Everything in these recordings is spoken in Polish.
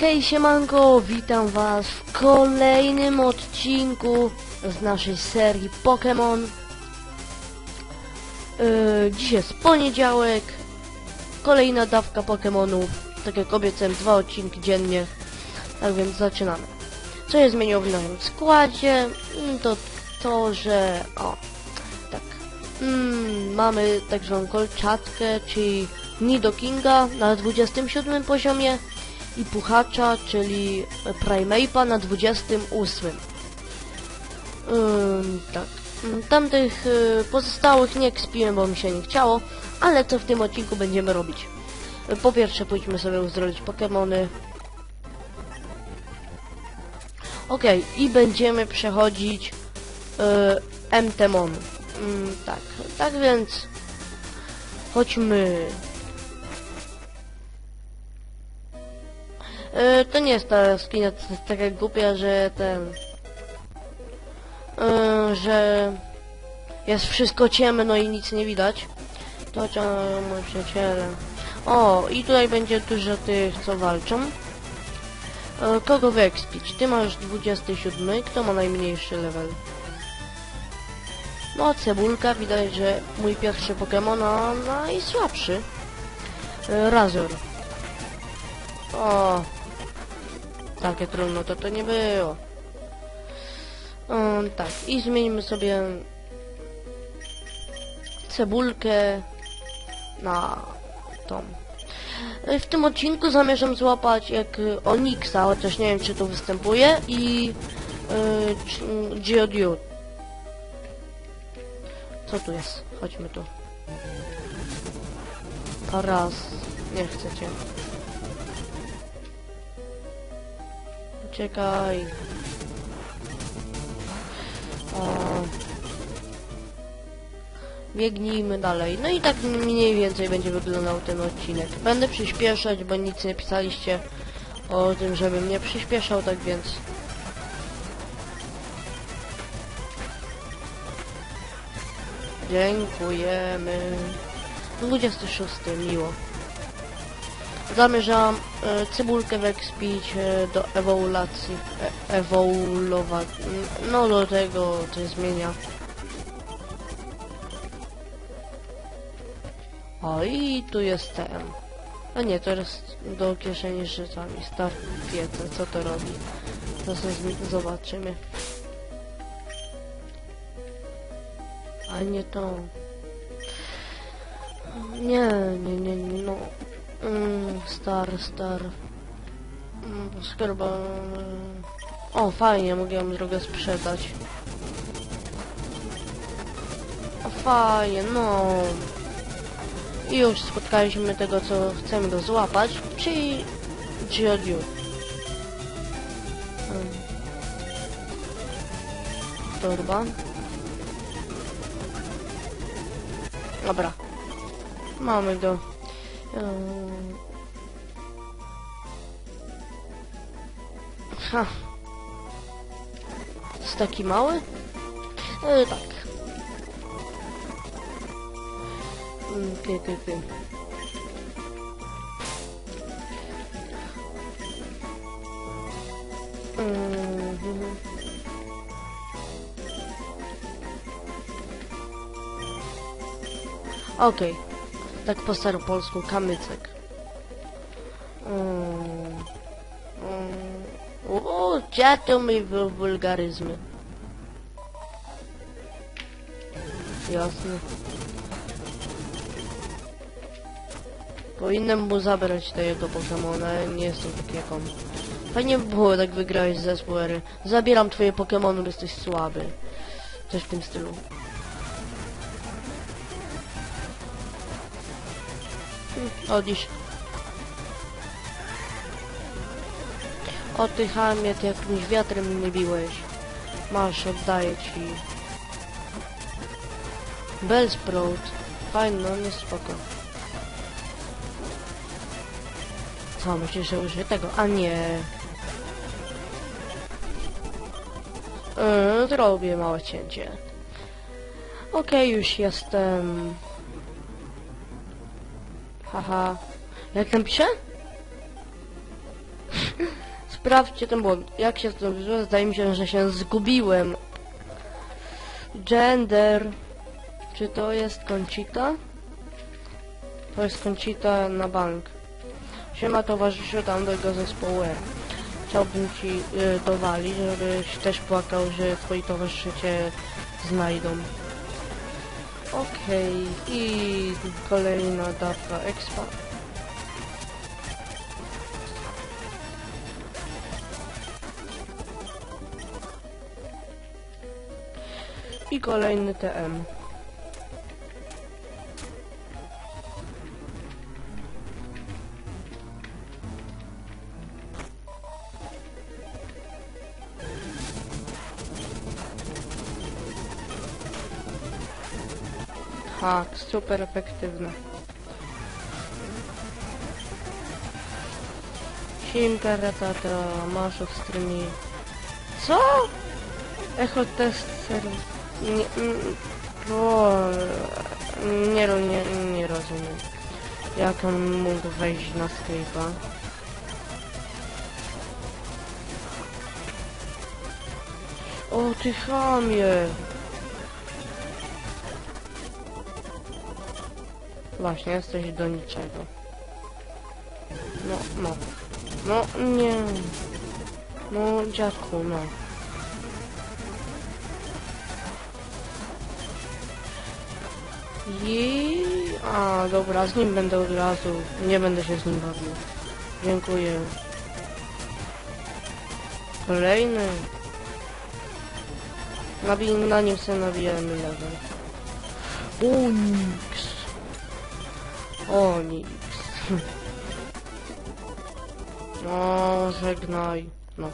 Hej siemanko, witam was w kolejnym odcinku z naszej serii Pokémon. Yy, dziś jest poniedziałek, kolejna dawka Pokémonów, tak jak obiecałem, dwa odcinki dziennie, tak więc zaczynamy. Co jest zmieniło w naszym składzie? Mm, To to, że... o, tak. Mm, mamy tak zwaną kolczatkę, czyli Nidokinga na 27 poziomie i Puchacza, czyli Primeape'a na 28. Ym, tak. Tamtych y, pozostałych nie ekspiłem, bo mi się nie chciało, ale co w tym odcinku będziemy robić? Po pierwsze pójdźmy sobie uzdrowić Pokémony. Okej, i będziemy przechodzić y, MTMon. Ym, tak, tak więc chodźmy. E, to nie jest ta jaskinia, to jest taka głupia, że ten... e, że jest wszystko ciemno i nic nie widać. To co moi przyjaciele. O, i tutaj będzie dużo tych, co walczą. E, kogo wyekspić? Ty masz 27, kto ma najmniejszy level? No, cebulka, widać, że mój pierwszy Pokémon, a najsłabszy. Razor. O, takie trudno to to nie było. Um, tak, i zmienimy sobie cebulkę na tą. W tym odcinku zamierzam złapać jak Onyxa, chociaż nie wiem czy to występuje i yy, Geodude. Co tu jest? Chodźmy tu. Raz. Nie chcecie. Uciekaj. Biegnijmy dalej. No i tak mniej więcej będzie wyglądał ten odcinek. Będę przyspieszać, bo nic nie pisaliście o tym, żebym nie przyspieszał, tak więc... Dziękujemy. 26. Miło. Zamierzam e, cebulkę wekspić e, do ewoluacji. E. No do tego, co zmienia. O i tu jest ten. A nie, to jest do kieszeni z rzeczami. Start wiedzę, co to robi. To sobie z- zobaczymy. A nie to. Nie, nie, nie, nie, no. Mm, star, star. Mm, skarba. O, fajnie, mogę ją drogę sprzedać. O, fajnie, no. I już spotkaliśmy tego, co chcemy go złapać, czyli Geodude. Mm. Torba. Dobra. Mamy go. Ehm. Ha. Jest taki mały? E, tak. Mm, Ty, ty, ty. Mhm. Okej. Tak po staropolsku, kamycek. Mm. Mm. O, dziato mi w wulgaryzmy. Jasne. Powinienem mu zabrać do jego Pokemona, nie jestem taki jak on. Fajnie by było tak wygrałeś z zespół ery. Zabieram twoje Pokemony, bo jesteś słaby. Coś w tym stylu. Odnieś. O ty chamie, ty jakimś wiatrem mnie biłeś. Masz, oddaję ci. Bellsprout. Fajno, no nie spoko. Co, myślisz, że użyję tego? A nie. Yy, zrobię małe cięcie. Okej, już jestem. Haha. Jak tam pisze? Sprawdźcie ten błąd. Jak się wyzwa? Zdaje mi się, że się zgubiłem. Gender. Czy to jest Conchita? To jest Conchita na bank. Siema towarzyszu tamtego zespołu. Chciałbym ci y, dowalić, żebyś też płakał, że twoi towarzysze cię znajdą. Okej, i kolejna dawka expa. I kolejny TM. Tak, super efektywne. Simka ratata, masz od streamie. Co? Echo test serio. Nie, mm, o, nie, nie, nie rozumiem. Jak on mógł wejść na Skype'a? O, ty chamie! Właśnie, jesteś do niczego. No, no. No, nie. No, dziadku, no. I... A, dobra, z nim będę od razu. Nie będę się z nim bawił. Dziękuję. Kolejny. Nabij, na nim sobie nabijemy level. Unix. Onix. No, żegnaj. No.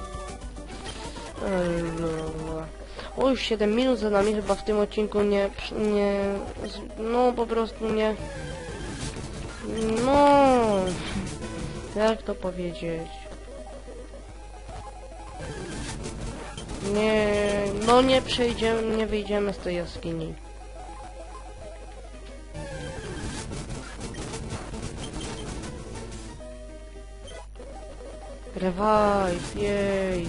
O, już 7 minut za nami chyba w tym odcinku nie, nie, no po prostu nie, no, jak to powiedzieć, nie, no nie przejdziemy, nie wyjdziemy z tej jaskini. Revive, jej.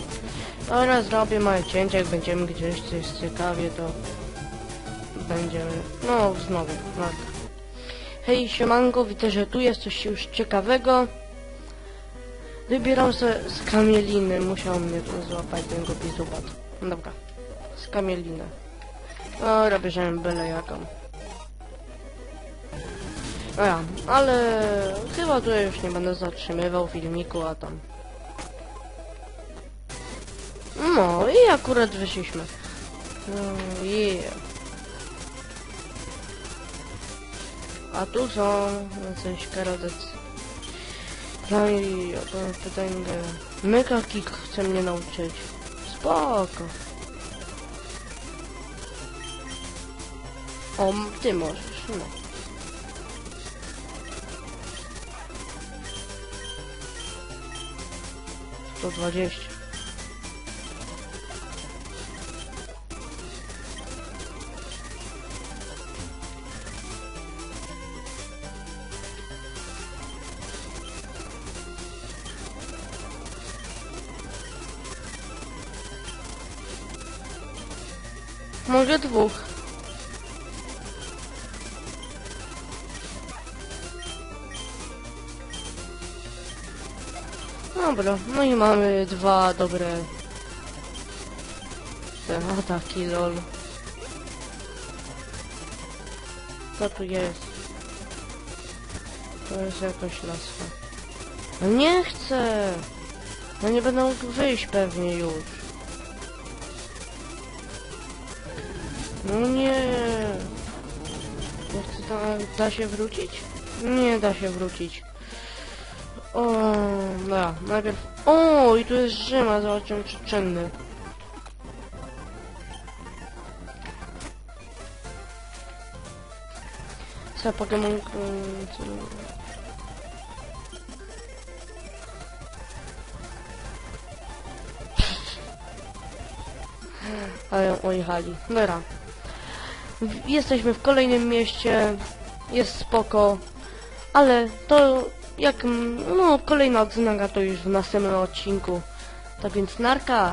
Dobra, zrobię małe cięcie, jak będziemy gdzieś coś ciekawie, to będziemy, no znowu, tak. Hej, siemanko, widzę, że tu jest coś już ciekawego. Wybieram sobie z kamieliny, musiał mnie tu złapać ten głupi zubat. Dobra, z kamieliny. Dobra, bierzemy byle jaką. Dobra, ale chyba tu już nie będę zatrzymywał filmiku, a tam no i akurat wyszliśmy. No yeah. A tu są jacyś karodecy. No i pytanie. Myka kick chce mnie nauczyć. Spoko. O, ty możesz, no. Sto dwadzieścia. Może dwóch. Dobra, no i mamy dwa dobre te ataki, lol. Co tu jest? To jest jakaś laska. No nie chcę! No nie mógł wyjść pewnie już. No nie. Da, da się wrócić? Nie da się wrócić. O, da, najpierw... O, i tu jest Rzyma, zobaczymy czy czynny. Co, Pokémon... mm, co- Ale ojechali. Dobra. Jesteśmy w kolejnym mieście. Jest spoko. Ale to jak, no, kolejna odznaga to już w następnym odcinku. Tak więc narka.